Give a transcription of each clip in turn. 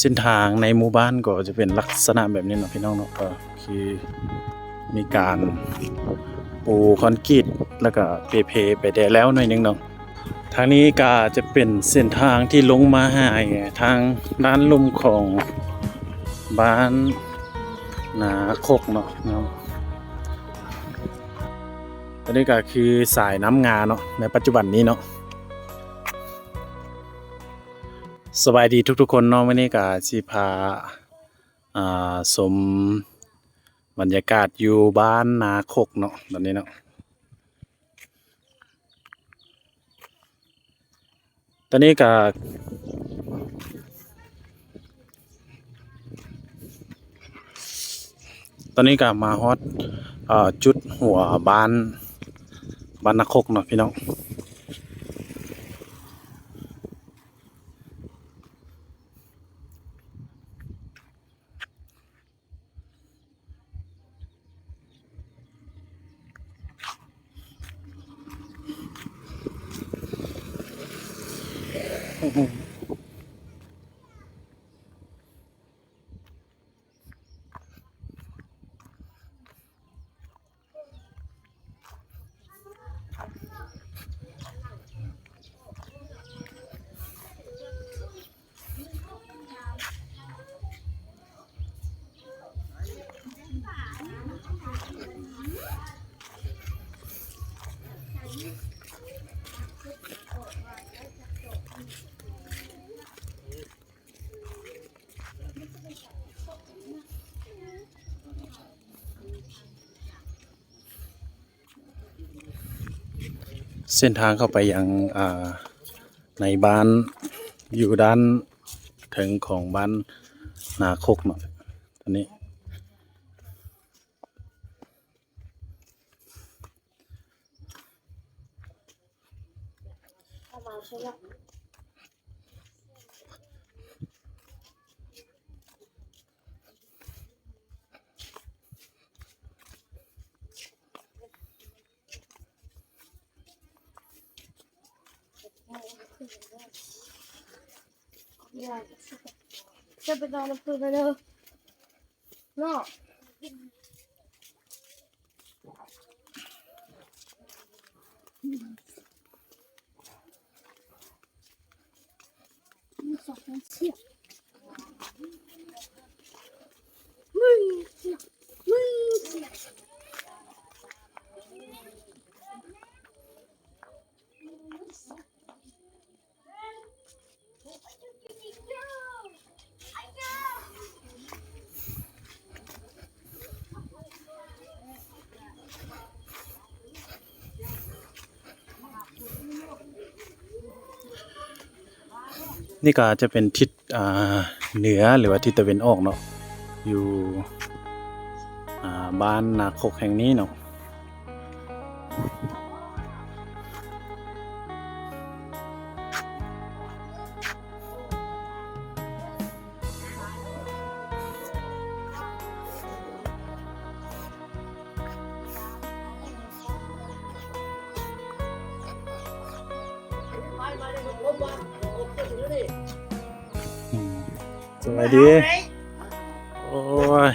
เส้นทางในหมู่บ้านก็จะเป็นลักษณะแบบนี้เนาะพี่น้องเนาะก็คือมีการปูคอนกรีตแล้วก็เปเพไปได้แล้วหน่อยนึงเนาะทางนี้ก็จะเป็นเส้นทางที่ลงมาหาทางด้านลุ่มของบ้านนาโคกเนาะนะอันนี้ก็คือสายน้ำงาเนาะในปัจจุบันนี้เนาะ สบายดีทุกๆ คนเนาะวันนี้ก็สิพาอ่าสมบรรยากาศอยู่บ้านนาคกเนาะตอนนี้เนาะตอนนี้ก็ตอนนี้ก็มาฮอดเอ่อจุดหัวบ้านบ้านนาคกเนาะพี่น้อง เส้นทางเข้าไปยังอ่าในบ้านอยู่ด้านถึงของบ้านนาคกหน่อยตอนนี้ใช่ไหม จะไปนอนน้ำพื้นเลยเนาะสองเสียมึงเสียมึงเสีย นี่ก็จะเป็นทิศเหนือหรือว่าทิศตะวันออกเนาะอยู่บ้านนาคกแห่งนี้เนาะ สวัสดี โอ้ย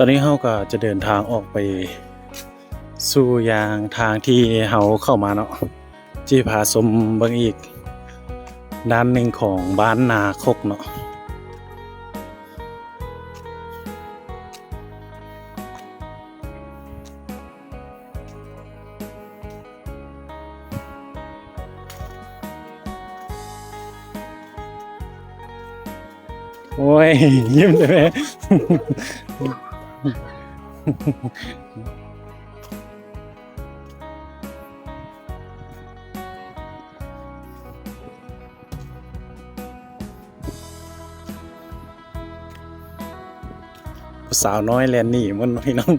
ตอนนี้เราก็จะเดินทางออกไป สู่ยางทางที่เราเข้ามาเนาะจีพาสมบิ่งอีก ด้านหนึ่งของบ้านนาคกเนาะโอ้ยยิ้มได้ไหม สาวน้อยแลนนี่มันพี่น้อง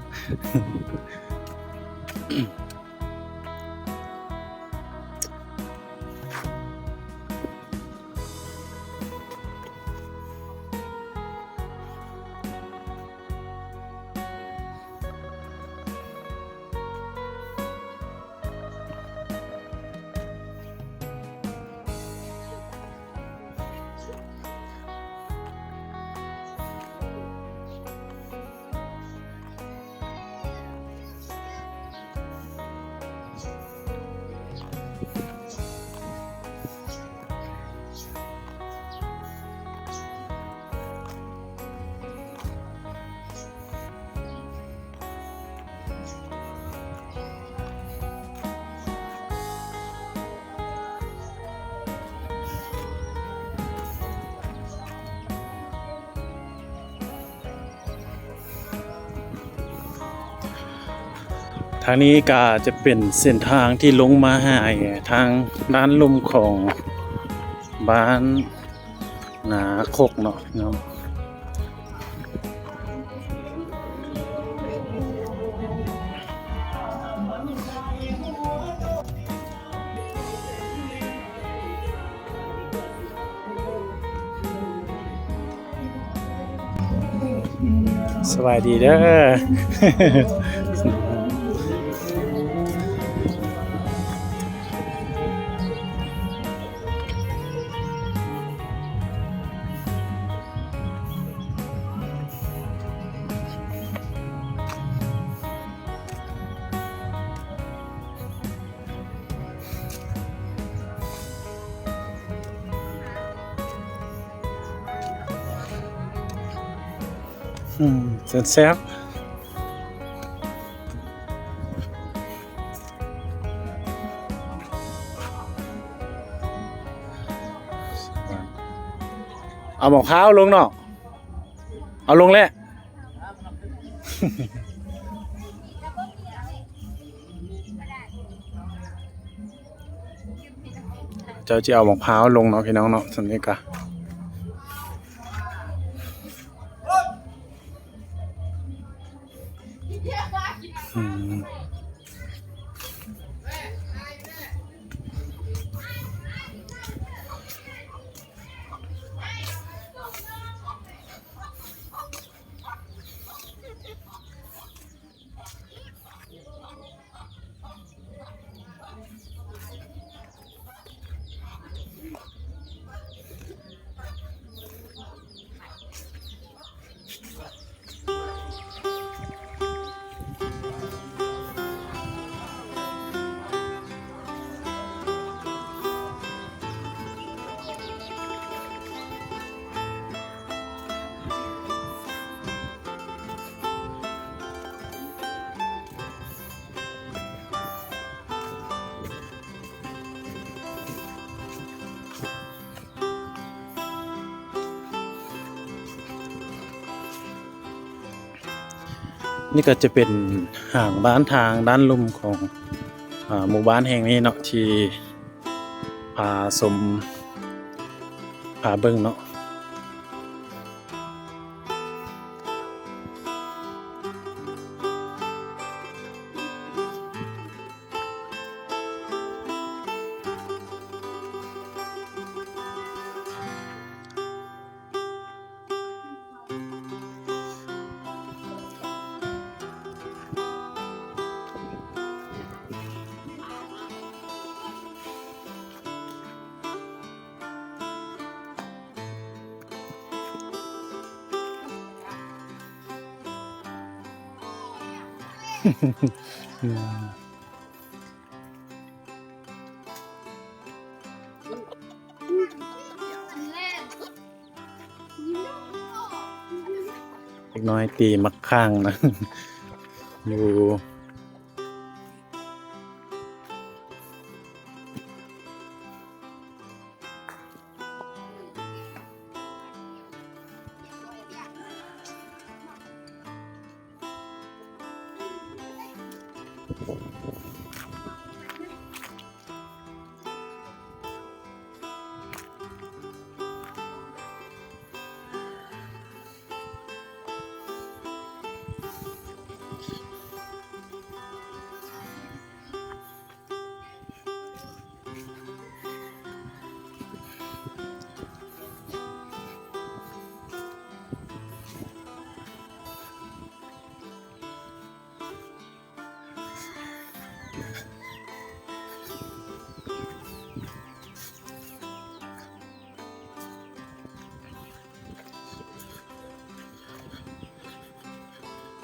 างนี้ก็จะเป็นเส้นทางที่ลงมาหาทางด้านลุ่มของบ้านนาคกเนาะเนาะสบายดีเด้อ อืมเซ็นแซ่บเอาหมอกข้าวลงเนาะเอาลงแล้วเจ้าจะเอาหมอกพร้าวลงเนาะพี่น้องเนาะสันนี้กะ นี่ก็จะเป็นห่างบ้านทางด้านลุ่มของอหมู่บ้านแห่งนี้เนาะที่พาสมพาเบิ้งเนาะ น้อยตีมักข้างนะ อยู่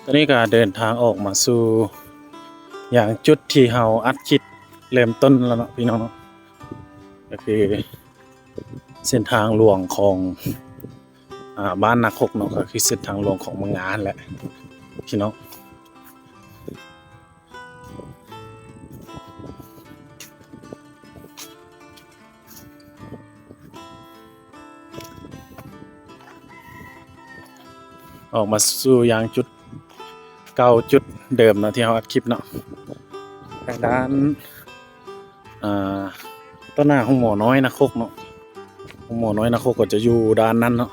ตอนนี้ก็เดินทางออกมาสู่อย่างจุดที่เฮาอัดคิดเริ่มต้นแล้วเนาะพี่น้องเนาะก็คือเส้นทางหลวงของอ่าบ้านนาคกเนาะก็คือเส้นทางหลวงของเมืองงานแหละพี่น้องออกมาสู่อย่างจุด เก่าจุดเดิมเนาะที่เราอัดคลิปเนาะทางด้านต้นหน้าของหมอน้อยนะโคกเนาะหมอน้อยนะโคกก็จะอยู่ด้านนั้นเนาะ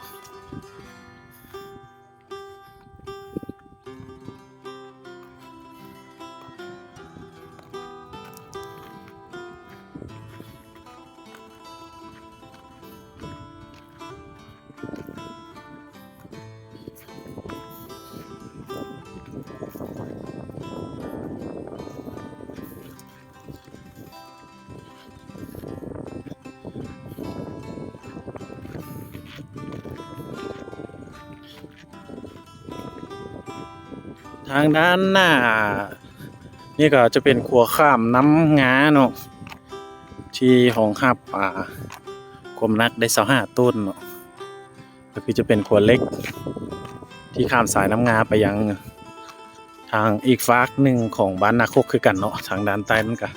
ทางด้านหน้า นี่ก็จะเป็นขัวข้ามน้ำงาเนาะที่ของหับอ่าความนักได้สาห้าต้นเนาะก็คือจะเป็นขัวเล็ก ที่ข้ามสายน้ำงาไปยังทางอีกฟากหนึ่งของบ้านนาคกคือกันเนาะทางด้านใต้นั่นกัน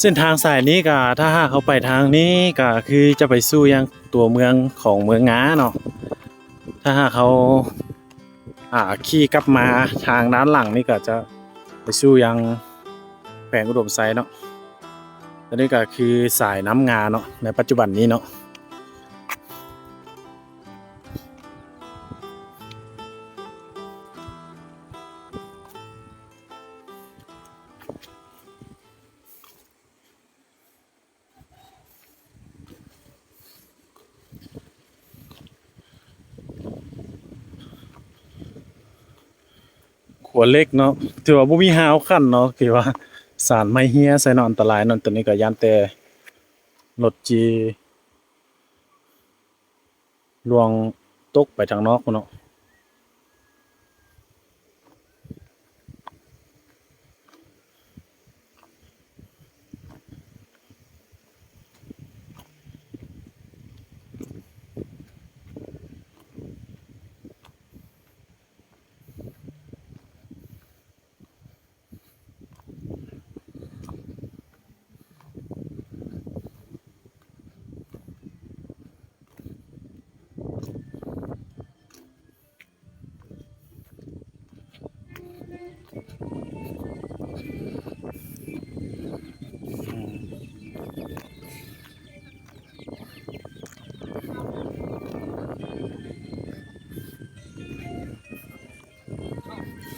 เส้นทางสายนี้ก็ถ้าหากเขาไปทางนี้ก็คือจะไปสู่ยังตัวเมืองของเมืองงาเนาะถ้าหากเขา อ่าขี่กลับมาทางด้านหลังนี่ก็จะไปสู้ยังแผงอุดมไซด์เนาะอันนี้ก็คือสายน้ำงาเนาะในปัจจุบันนี้เนาะ ขัวเล็กเนาะถือว่าบ่มีหาวขั้นเนาะคือว่าสารไม้เฮียใส่นอนอันตรายนอนตัวนี้ก็ย่านแต่รถจีลวงตกไปทางนอกเนาะ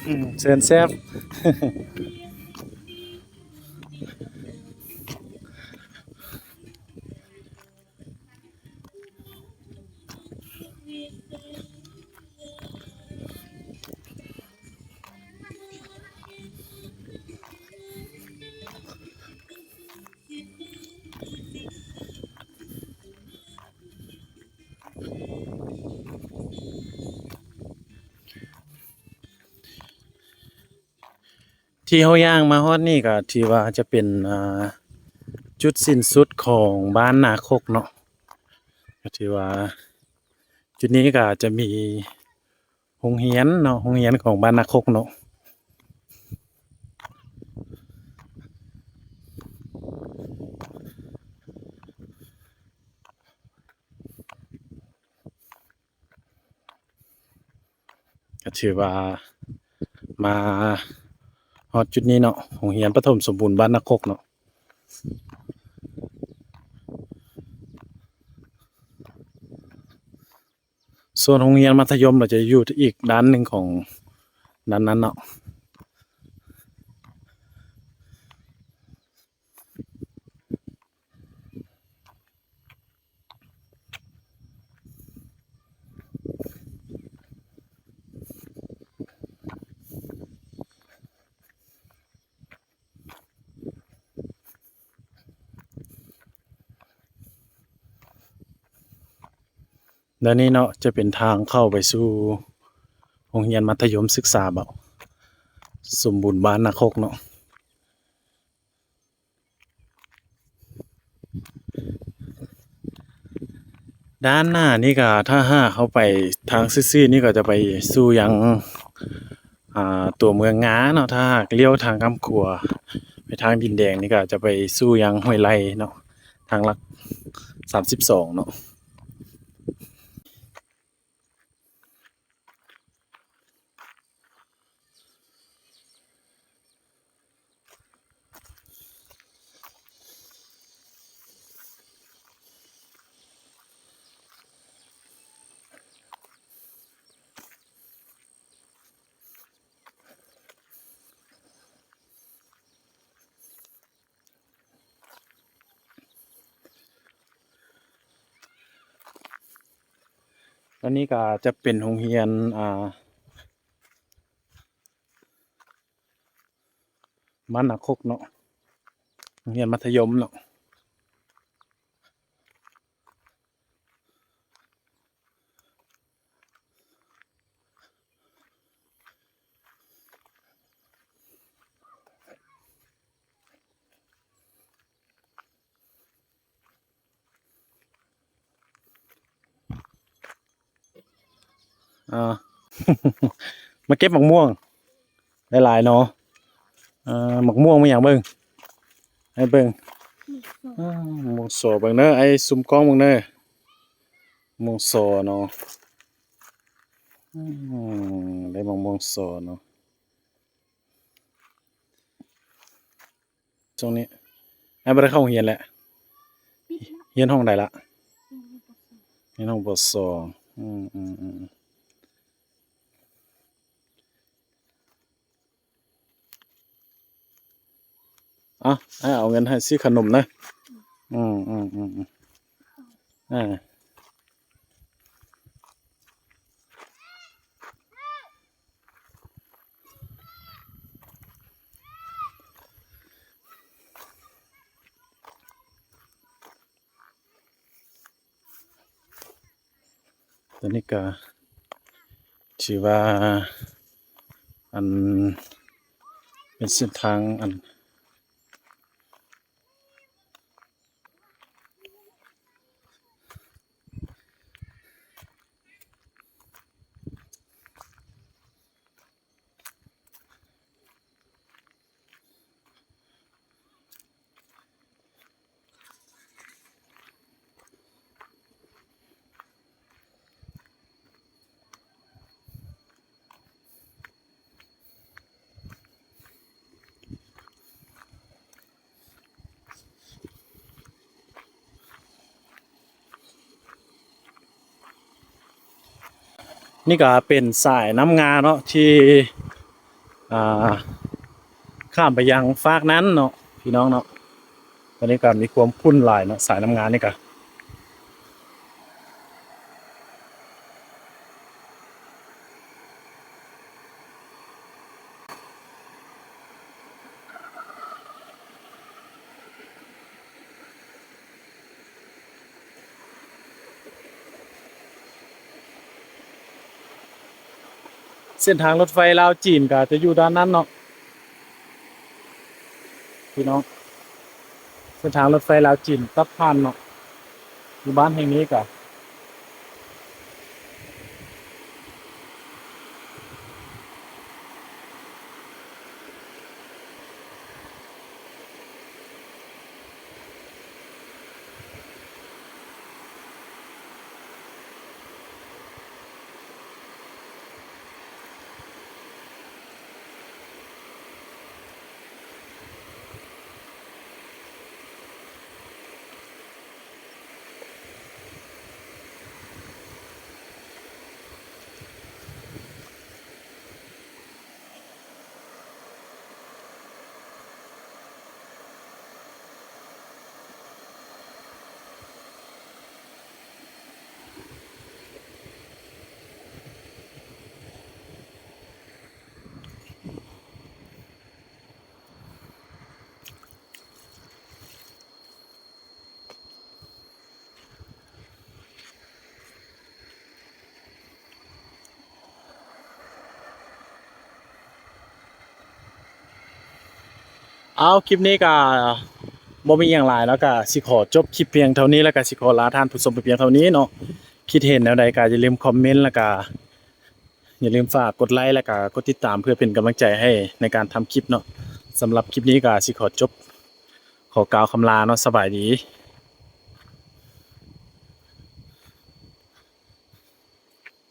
อืมเที่เฮาย่างมาฮอดนี่ก็ที่ว่าจะเป็นอ่าจุดสิ้นสุดของบ้านนาคกเนาะก็ถือว่า จุดนี้ก็จะมีโรงเรียนเนาะโรงเรียนของบ้านนาคกเนาะก็ถือว่ามา อดจุดนี้เนาะโรงเรียนประถมสมบูรณ์บ้านนาคกเนาะส่วนโรงเรียนมัธยมเราจะอยู่ที่อีกด้านหนึ่งของด้านนั้นเนาะ และนี่เนาะจะเป็นทางเข้าไปสู่โรงเรียนมัธยมศึกษาเบาสมบูรณ์บ้านนาคกเนาะด้านหน้านี่ก็ถ้าห้าเข้าไปทางซื่อๆนี่ก็จะไปสู่ยังตัวเมืองง้าเนาะถ้าหากเลี้ยวทางกำขัว ไปทางดินแดงนี่ก็จะไปสู่ยังห้วยไร่เนาะทางลักสามสิบสองเนาะ แล้วนี่ก็จะเป็นโรงเรียนอ่ามันนักคกเนาะโรงเรียนมัธยมเนาะ อ่ามาเก็บหมักม่วงหลายๆเนาะอ่าหมักม่วงมาอย่างเบิ่งให้เบิ่งอ่าหมูโซเบิ่งเด้อไอ้ซุมกล้องเบิ่งเด้อหมูโซเนาะอืมได้หมองม่วงโซเนาะตรงนี้ไอ้บ่ได้เข้าโรงเรียนแหละปิดละเรียนห้องใดละยังไม่ประสบเรียนห้องปสองอืมอืมอืม อะให้เอาเงินให้ซื้อขนมนะอืมอืมอืมอืมอ่าตอนนี้ก็ถือว่าอันเป็นเส้นทางอัน นี่ก็เป็นสายน้ำงาเนาะที่ข้ามไปยังฟากนั้นเนาะพี่น้องเนาะตอนนี้ก็มีความพุ่นหลายเนาะสายน้ำงานนี่ก็ เส้นทางรถไฟลาวจีนก็จะอยู่ด้านนั้นเนาะพี่น้อง เส้นทางรถไฟลาวจีนตัดผ่านเนาะอยู่บ้านแห่งนี้ก็ เอาคลิปนี้ก็บ่มีอย่างไรแล้วก็สิขอจบคลิปเพียงเท่านี้แล้วก็สิขอลาท่านผู้ชมไปเพียงเท่านี้เนาะคิดเห็นแนวใดก็อย่าลืมคอมเมนต์แล้วก็อย่าลืมฝากกดไลค์แล้วก็กดติดตามเพื่อเป็นกำลังใจให้ในการทำคลิปเนาะสำหรับคลิปนี้ก็สิขอจบ ขอกล่าวคำลาเนาะสบายดี